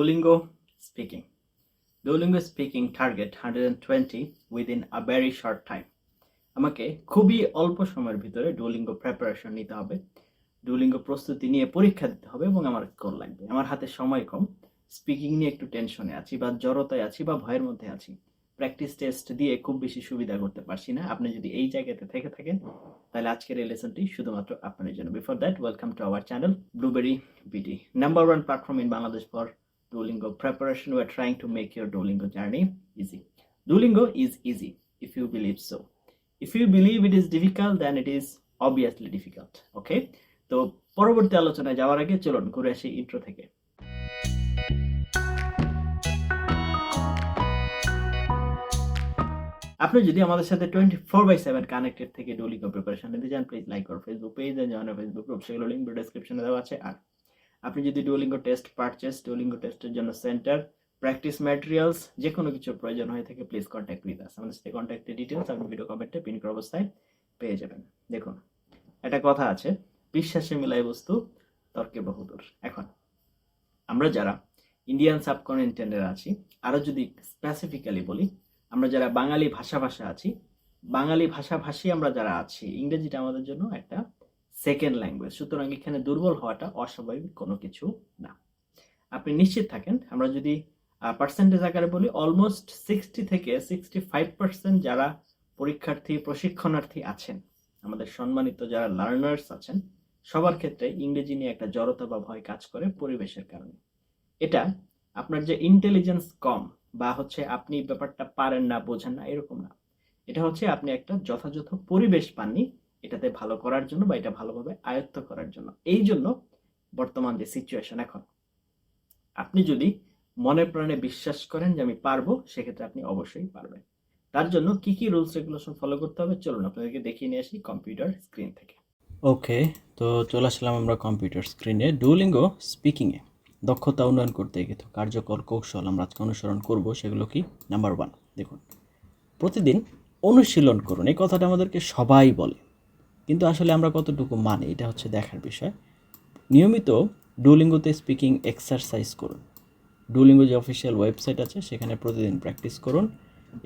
Duolingo speaking. Duolingo speaking target 120 within a very short time. আমাকে খুবই অল্প সময়ের ভিতরে ডুওলিঙ্গো প্রিপারেশন নিতে হবে। ডুওলিঙ্গো প্রস্তুতি নিয়ে পরীক্ষা দিতে হবে এবং আমার স্কোর লাগবে। আমার হাতে সময় কম। স্পিকিং নিয়ে একটু টেনশনে আছি বা জড়তায় আছি বা ভয়ের মধ্যে আছি। প্র্যাকটিস টেস্ট দিয়ে খুব বেশি সুবিধা করতে পারছি না। আপনি যদি এই জায়গাতে থেকে থাকেন, তাহলে আজকের এই লেসনটি শুধুমাত্র আপনাদের জন্য। Before that welcome to our channel blueberry BD number one platform in Bangladesh for Duolingo preparation. We're trying to make your Duolingo journey easy. Duolingo is easy if you believe so. If you believe it is difficult, then it is obviously difficult. Okay? তো পরবর্তী আলোচনায় যাওয়ার আগে চলুন ঘুরে আসি intro থেকে আপনি যদি আমাদের সাথে twenty four by seven connected থেকে ডুলিগো প্রিপারেশন নিতে চান please like R Facebook page join Facebook group সেগুলো লিঙ্ক ডিসক্রিপশনে দেওয়া আছে আর আপনি যদি ডুওলিঙ্গো টেস্ট পারচেস ডুওলিঙ্গো টেস্টের জন্য সেন্টার প্র্যাকটিস ম্যাটেরিয়ালস যে কোনো কিছুর প্রয়োজন হয়ে থাকে প্লিজ কন্ট্যাক্ট উইথ আস আমাদের সাথে কন্ট্যাক্টের ডিটেলস আপনি ভিডিও কমেন্টে পিন করা অবস্থায় পেয়ে যাবেন। দেখুন, একটা কথা আছে, বিশ্বাসে মিলাই বস্তু তর্কে বহুদূর। এখন, আমরা যারা ইন্ডিয়ান সাবকন্টিনেন্টের আছি আরও যদি স্পেসিফিক্যালি বলি, আমরা যারা বাঙালি ভাষা ভাষা আছি, বাঙালি ভাষাভাষী আমরা যারা আছি, ইংরেজিটা আমাদের জন্য একটা সেকেন্ড ল্যাঙ্গুয়েজ সুতরাং এখানে দুর্বল হওয়াটা অস্বাভাবিক কোনো কিছু না। আপনি নিশ্চিত থাকেন, আমরা যদি পার্সেন্টেজ আকারে বলি অলমোস্ট সিক্সটি থেকে সিক্সটি ফাইভ পার্সেন্ট যারা পরীক্ষার্থী, প্রশিক্ষণার্থী আছেন, আমাদের সম্মানিত যারা লার্নার্স আছেন, সবার ক্ষেত্রে ইংরেজি নিয়ে একটা জড়তা বা ভয় কাজ করে পরিবেশের কারণে। এটা আপনার যে ইন্টেলিজেন্স কম বা হচ্ছে আপনি ব্যাপারটা পারেন না, বোঝেন না, এরকম না। এটা হচ্ছে আপনি একটা যথাযথ পরিবেশ পাননি এটাতে ভালো করার জন্য বা এটা ভালোভাবে আয়ত্ত করার জন্য। এই জন্য বর্তমান যে সিচুয়েশন এখন, আপনি যদি মনে প্রাণে বিশ্বাস করেন যে আমি পারব, সেক্ষেত্রে আপনি অবশ্যই পারবেন। তার জন্য কি কি রুলস রেগুলেশন ফলো করতে হবে চলুন আপনাদেরকে দেখিয়ে নিয়ে আসি কম্পিউটার স্ক্রিন থেকে। ওকে তো চলে আসলাম আমরা কম্পিউটার স্ক্রিনে ডুলিঙ্গো স্পিকিংয়ে দক্ষতা উন্নয়ন করতে কিছু কার্যকর কৌশল আমরা আজকে অনুসরণ করব, সেগুলো কি? নাম্বার ওয়ান দেখুন, প্রতিদিন অনুশীলন করুন। এই কথাটা আমাদেরকে সবাই বলে। কিন্তু আসলে আমরা কতটুকু মানি, এটা হচ্ছে দেখার বিষয়। নিয়মিত ডুলিঙ্গোতে স্পিকিং এক্সারসাইজ করুন। ডুলিঙ্গো যে অফিসিয়াল ওয়েবসাইট আছে, সেখানে প্রতিদিন প্র্যাকটিস করুন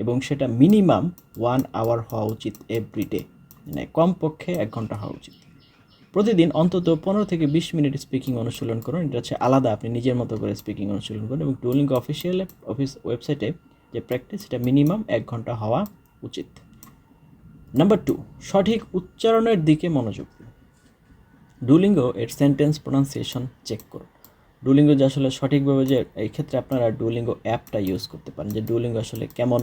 এবং সেটা মিনিমাম ওয়ান আওয়ার হওয়া উচিত এভরি ডে মানে কমপক্ষে এক ঘণ্টা হওয়া উচিত। প্রতিদিন অন্তত পনেরো থেকে বিশ মিনিট স্পিকিং অনুশীলন করুন। এটা হচ্ছে আলাদা, আপনি নিজের মতো করে স্পিকিং অনুশীলন করুন এবং ডুলিঙ্গো অফিসিয়াল অফিস ওয়েবসাইটে যে প্র্যাকটিস সেটা মিনিমাম এক ঘণ্টা হওয়া উচিত। নাম্বার টু সঠিক উচ্চারণের দিকে মনোযোগ দিন। ডুলিঙ্গ এর সেন্টেন্স প্রোনাউন্সিয়েশন চেক করুন। ডুলিঙ্গ যে আসলে সঠিকভাবে যে এই ক্ষেত্রে আপনারা ডুলিঙ্গ অ্যাপটা ইউজ করতে পারেন, যে ডুলিঙ্গ আসলে কেমন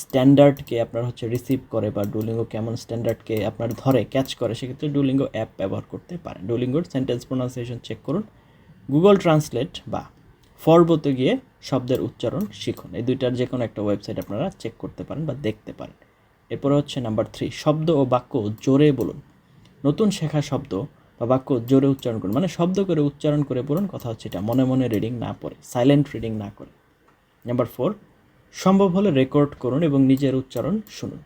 স্ট্যান্ডার্ডকে আপনার হচ্ছে রিসিভ করে বা ডুলিঙ্গ কেমন স্ট্যান্ডার্ডকে আপনার ধরে ক্যাচ করে, সেক্ষেত্রে ডুলিঙ্গ অ্যাপ ব্যবহার করতে পারেন। ডুলিঙ্গোর সেন্টেন্স প্রোনাউন্সিয়েশন চেক করুন। গুগল ট্রান্সলেট বা ফরবতে গিয়ে শব্দের উচ্চারণ শিখুন। এই দুইটার যে কোনো একটা ওয়েবসাইট আপনারা চেক করতে পারেন বা দেখতে পারেন। এরপরে হচ্ছে নাম্বার থ্রি শব্দ ও বাক্য জোরে বলুন। নতুন শেখা শব্দ বা বাক্য জোরে উচ্চারণ করুন মানে শব্দ করে উচ্চারণ করে বলুন, কথা হচ্ছে এটা মনে মনে রিডিং না পড়ে সাইলেন্ট রিডিং না করে। নাম্বার ফোর সম্ভব হলে রেকর্ড করুন এবং নিজের উচ্চারণ শুনুন।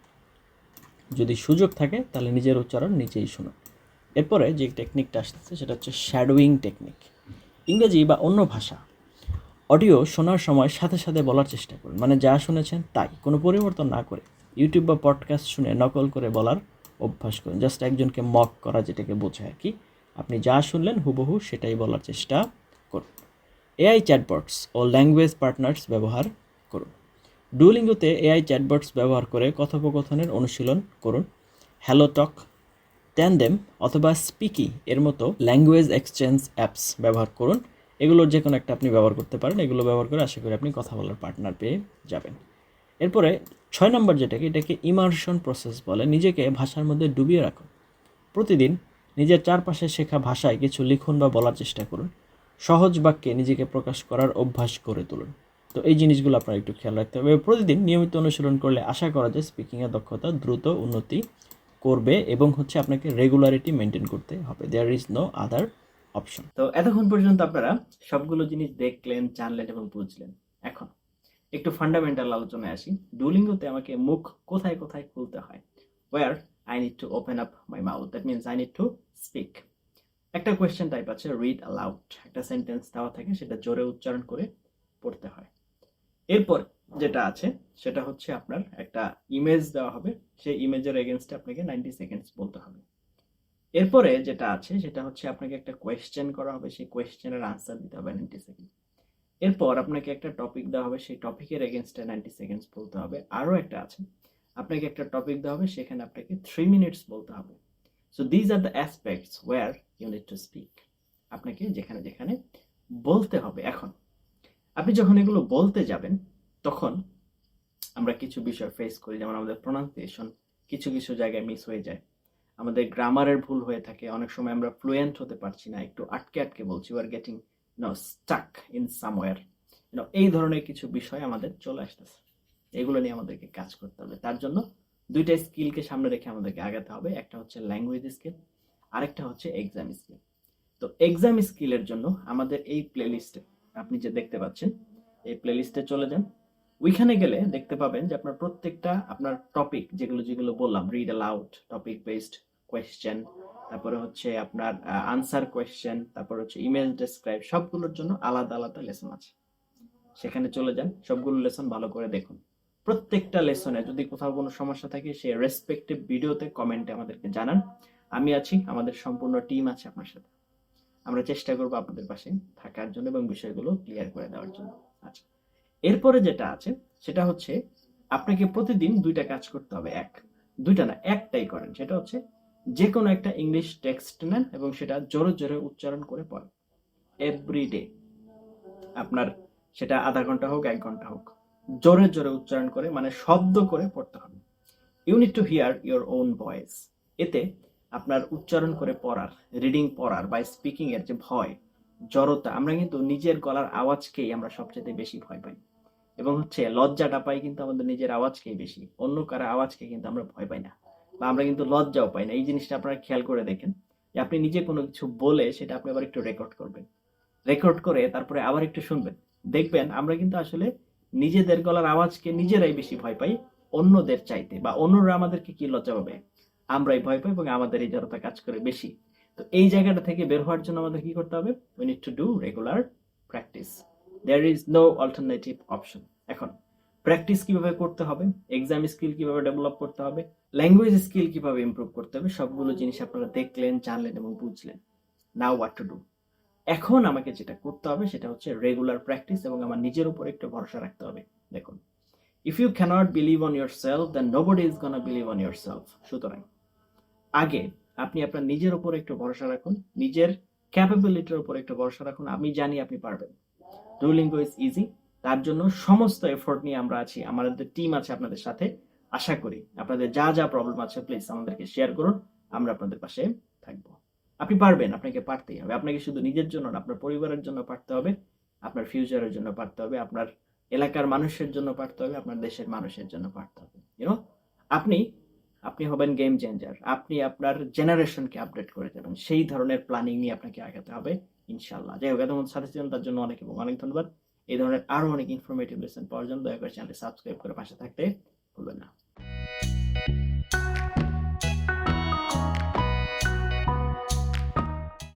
যদি সুযোগ থাকে, তাহলে নিজের উচ্চারণ নিজেই শুনুন। এরপরে যে টেকনিকটা আসতেছে, সেটা হচ্ছে শ্যাডোয়িং টেকনিক ইংরেজি বা অন্য ভাষা অডিও শোনার সময় সাথে সাথে বলার চেষ্টা করুন মানে যা শুনেছেন তাই, কোনো পরিবর্তন না করে। ইউটিউব বা পডকাস্ট শুনে নকল করে বলার অভ্যাস করুন। জাস্ট একজনকে মক করা যেটাকে বোঝায় আর কি? আপনি যা শুনলেন হুবহু সেটাই বলার চেষ্টা করুন। এআই চ্যাটবটস ও ল্যাঙ্গুয়েজ পার্টনার্স ব্যবহার করুন। ডুলিঙ্গোতে এআই চ্যাটবটস ব্যবহার করে কথোপকথনের অনুশীলন করুন। হ্যালো টক ট্যান্ডেম অথবা স্পিকি এর মতো ল্যাঙ্গুয়েজ এক্সচেঞ্জ অ্যাপস ব্যবহার করুন। এগুলোর যে কোনো একটা আপনি ব্যবহার করতে পারেন। এগুলো ব্যবহার করে আশা করি আপনি কথা বলার পার্টনার পেয়ে যাবেন। এরপরে ছয় নম্বর যেটাকে, এটাকে ইমার্শন প্রসেস বলে। নিজেকে ভাষার মধ্যে ডুবিয়ে রাখুন। প্রতিদিন নিজের চারপাশে শেখা ভাষায় কিছু লিখুন বা বলার চেষ্টা করুন। সহজ বাক্যে নিজেকে প্রকাশ করার অভ্যাস করে তুলুন। তো এই জিনিসগুলো আপনার একটু খেয়াল রাখতে হবে। প্রতিদিন নিয়মিত অনুশীলন করলে আশা করা যায় স্পিকিংয়ের দক্ষতা দ্রুত উন্নতি করবে এবং হচ্ছে আপনাকে রেগুলারিটি মেনটেন করতে হবে। There is no other option তো এতক্ষণ পর্যন্ত আপনারা সবগুলো জিনিস দেখলেন, জানলেন এবং বুঝলেন। একটু ফান্ডামেন্টাল আলোচনায় আসি। ডুলিঙ্গোতে আমাকে মুখ কোথায় কোথায় খুলতে হয়? Where I need to open up my mouth that means I need to speak একটা কোয়েশ্চেন টাইপ আছে রিড অ্যালাউড একটা সেন্টেন্স দেওয়া থাকে, সেটা জোরে উচ্চারণ করে পড়তে হয়। এরপর যেটা আছে, সেটা হচ্ছে আপনার একটা ইমেজ দেওয়া হবে। সেই ইমেজের এগেনস্টে আপনাকে নাইনটি সেকেন্ডস বলতে হবে। এরপরে যেটা আছে, সেটা হচ্ছে আপনাকে একটা কোয়েশ্চেন করা হবে। সেই কোয়েশ্চেনের আনসার দিতে হবে নাইনটি সেকেন্ড এরপর আপনাকে একটা টপিক দেওয়া হবে, সেই টপিকের এগেনস্টে নাইনটি সেকেন্ডস বলতে হবে। আরও একটা আছে। আপনাকে একটা টপিক দেওয়া হবে, সেখানে আপনাকে থ্রি মিনিটস বলতে হবে। So these are the aspects where you need to speak আপনাকে যেখানে যেখানে বলতে হবে এখন। আপনি যখন এগুলো বলতে যাবেন, তখন আমরা কিছু বিষয় ফেস করি, যেমন আমাদের প্রোনাউন্সিয়েশন কিছু কিছু জায়গায় মিস হয়ে যায়। আমাদের গ্রামারের ভুল হয়ে থাকে। অনেক সময় আমরা ফ্লুয়েন্ট হতে পারছি না। একটু আটকে আটকে বলছি আর getting no stuck in somewhere এই ধরনের কিছু বিষয় আমাদের চলে আসতেছে। এগুলো নিয়ে আমাদেরকে কাজ করতে হবে। তার জন্য দুইটা স্কিলকে সামনে রেখে আমাদেরকে আগাতে হবে। একটা হচ্ছে ল্যাঙ্গুয়েজ স্কিল আরেকটা হচ্ছে এক্সাম স্কিল তো এক্সাম স্কিলের জন্য আমাদের এই প্লেলিস্টে আপনি যে দেখতে পাচ্ছেন, এই প্লেলিস্টে চলে যান। ওইখানে গেলে দেখতে পাবেন যে আপনার প্রত্যেকটা আপনার টপিক যেগুলো যেগুলো বললাম read aloud topic based question তারপরে হচ্ছে আপনার আনসার কোয়েশ্চেন তারপর হচ্ছে ইমেজ ডেসক্রাইব সবগুলোর জন্য আলাদা আলাদা লেসন আছে। সেখানে চলে যান, সবগুলো লেসন ভালো করে দেখুন। প্রত্যেকটা লেসনে যদি কোথাও কোনো সমস্যা থাকে সে রেসপেক্টিভ ভিডিওতে কমেন্টে আমাদেরকে জানান। আমি আছি, আমাদের সম্পূর্ণ টিম আছে আপনার সাথে। আমরা চেষ্টা করব আপনাদের পাশে থাকার জন্য এবং বিষয়গুলো ক্লিয়ার করে দেওয়ার জন্য। আচ্ছা এরপরে যেটা আছে, সেটা হচ্ছে আপনাকে প্রতিদিন দুইটা কাজ করতে হবে, এক। দুইটা না, একটাই করেন, সেটা হচ্ছে যে কোনো একটা ইংলিশ টেক্সট নেন এবং সেটা জোরে জোরে উচ্চারণ করে পড়েন। এভরি ডে আপনার সেটা আধা ঘণ্টা হোক, এক ঘণ্টা হোক, জোরে জোরে উচ্চারণ করে মানে শব্দ করে পড়তে হবে। You need to hear your own voice এতে আপনার উচ্চারণ করে পড়ার রিডিং পড়ার বা স্পিকিং এর যে ভয়, জড়তা, আমরা কিন্তু নিজের গলার আওয়াজকেই আমরা সবচেয়ে বেশি ভয় পাই। এবং হচ্ছে লজ্জাটা পাই কিন্তু আমাদের নিজের আওয়াজকেই বেশি। অন্য কারও আওয়াজকে কিন্তু আমরা ভয় পাই না। বা আমরা কিন্তু লজ্জাও পাই না। এই জিনিসটা আপনারা খেয়াল করে দেখেন। যে আপনি নিজে কোনো কিছু বলে সেটা আপনি আবার একটু রেকর্ড করবেন। রেকর্ড করে তারপরে আবার একটু শুনবেন। দেখবেন আমরা কিন্তু আসলে নিজেদের গলার আওয়াজকে নিজেরাই বেশি ভয় পাই অন্যদের চাইতে বা অন্যরা আমাদেরকে কি লজ্জা পাবে? আমরাই ভয় পাই এবং আমাদের এই জড়তা কাজ করে বেশি। তো এই জায়গাটা থেকে বের হওয়ার জন্য আমাদের কি করতে হবে? We need to do regular practice there is no alternative option এখন প্র্যাকটিস কীভাবে করতে হবে? এক্সাম স্কিল কীভাবে ডেভেলপ করতে হবে? ল্যাঙ্গুয়েজ স্কিল কীভাবে ইমপ্রুভ করতে হবে? সবগুলো জিনিস আপনারা দেখলেন, জানলেন এবং বুঝলেন। নাও হোয়াট টু ডু এখন আমাকে যেটা করতে হবে সেটা হচ্ছে রেগুলার প্র্যাকটিস এবং আমার নিজের উপর একটু ভরসা রাখতে হবে। দেখুন if you can't believe on yourself then nobody is gonna believe on yourself সুতরাং, আগে আপনি আপনার নিজের উপর একটু ভরসা রাখুন, নিজের ক্যাপাবিলিটির উপর একটু ভরসা রাখুন। আমি জানি আপনি পারবেন। ডুলিঙ্গো ইজ ইজি তার জন্য সমস্ত এফোর্ট নিয়ে আমরা আছি আমাদের টিম আছে আপনাদের সাথে। আশা করি আপনাদের যা যা প্রবলেম আছে প্লিজ আমাদেরকে শেয়ার করুন, আমরা আপনাদের পাশে থাকব। আপনি পারবেন, আপনাকে পারতেই হবে। আপনাকে শুধু নিজের জন্য না, আপনার পরিবারের জন্য পারতে হবে, আপনার ফিউচারের জন্য পারতে হবে, আপনার এলাকার মানুষের জন্য পারতে হবে, আপনার দেশের মানুষের জন্য পারতে হবে। ইউনো আপনি আপনি হবেন গেম চেঞ্জার আপনি আপনার জেনারেশনকে আপডেট করে দেবেন। সেই ধরনের প্ল্যানিং নিয়ে আপনাকে আগাতে হবে ইনশাল্লাহ যাই হোক, এতক্ষণ সাথে ছিলেন, তার জন্য অনেক এবং অনেক ধন্যবাদ। এই ধরনের আরও অনেক ইনফরমেটিভ লেসন পাওয়ার জন্য দয়া করে চ্যানেলটি সাবস্ক্রাইব করে পাশে থাকতে ভুলবেন না।